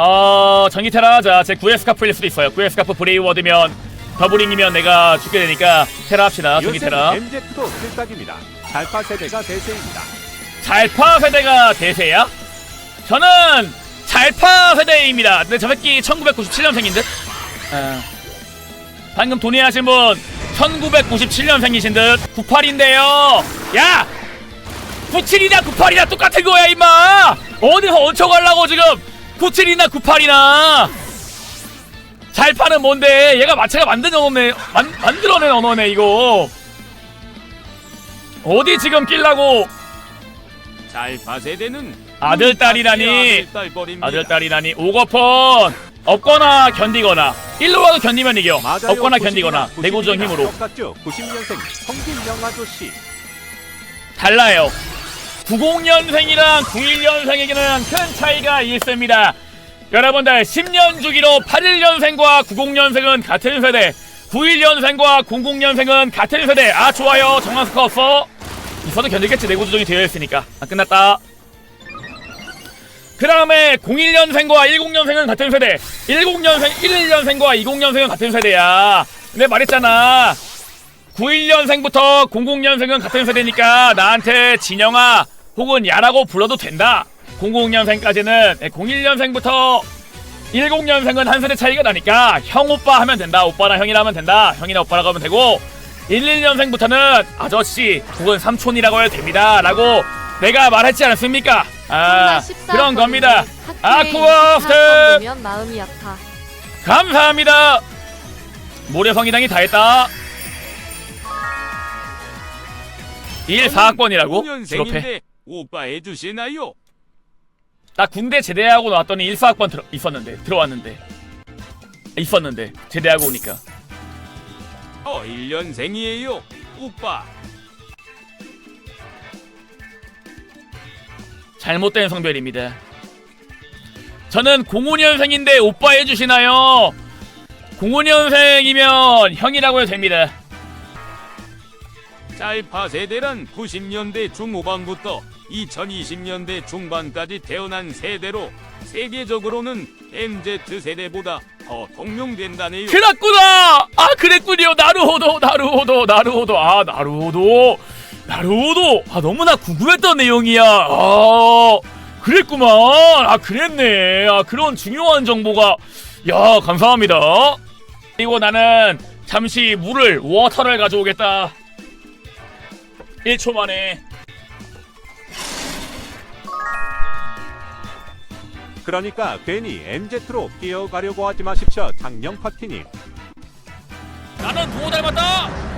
어 전기 테라 자제 9의 스카프일 수도 있어요 9의 스카프 브레이워드면 더블링이면 내가 죽게 되니까 테라 합시다 전기 테라 MZ도 필살기입니다. 잘파 세대가 대세입니다. 잘파 세대가 대세야? 저는 잘파 세대입니다. 근데 저 새끼 1997년생인 듯? 아, 방금 동의하신 분 1997년생이신 듯? 98인데요. 야! 97이나 98이나 똑같은 거야 임마! 어디서 얹혀가려고 지금 97이나 98이나. 잘 파는 뭔데? 얘가 마체가 만든 언어네 만, 만들어낸 언어네 이거. 어디 지금 낄라고? 잘 파 세대는 아들, 딸이라니. 아들 딸이라니. 오거폰. 없거나 견디거나. 일로 와도 견디면 이겨. 맞아요. 없거나 견디거나. 90이나 내구적 힘으로. 똑같죠. 90년생 성균영 아저씨. 달라요 90년생이랑 91년생에게는 큰 차이가 있습니다. 여러분들 10년 주기로 81년생과 90년생은 같은 세대 91년생과 00년생은 같은 세대. 아 좋아요. 정한 스커 없어? 있어도 견디겠지. 내구 조정이 되어 있으니까. 아 끝났다. 그 다음에 01년생과 10년생은 같은 세대 10년생 11년생과 20년생은 같은 세대야. 근데 말했잖아. 91년생부터 00년생은 같은 세대니까 나한테 진영아 혹은 야라고 불러도 된다. 00년생까지는 01년생부터 10년생은 한 세대 차이가 나니까 형 오빠 하면 된다. 오빠나 형이라 하면 된다. 형이나 오빠라고 하면 되고 11년생부터는 아저씨 혹은 삼촌이라고 해도 됩니다. 라고 내가 말했지 않았습니까? 아 그런 겁니다. 아파. 감사합니다. 모래성이당이 다 했다. 1 4학번이라고? 졸업해 9년생인데 오빠 해 주시나요? 나 군대 제대하고 나왔더니 1, 4학번 들어, 있었는데 들어왔는데 있었는데 제대하고 오니까 어 1년생이에요. 오빠 잘못된 성별입니다. 저는 05년생인데 오빠 해주시나요? 05년생이면 형이라고 해도 됩니다. 잘파 세대란 90년대 중후반부터 2020년대 중반까지 태어난 세대로 세계적으로는 MZ 세대보다 더 통용된다네요. 그랬구나! 아 그랬군요. 나루호도 나루호도 나루호도 아 나루호도 나루호도 아 너무나 궁금했던 내용이야. 아 그랬구만. 아 그랬네. 아 그런 중요한 정보가 야 감사합니다. 그리고 나는 잠시 물을 워터를 가져오겠다. 1초 만에 그러니까 괜히 MZ로 뛰어가려고 하지 마십시오. 장영 파티님. 나는 부호 닮았다.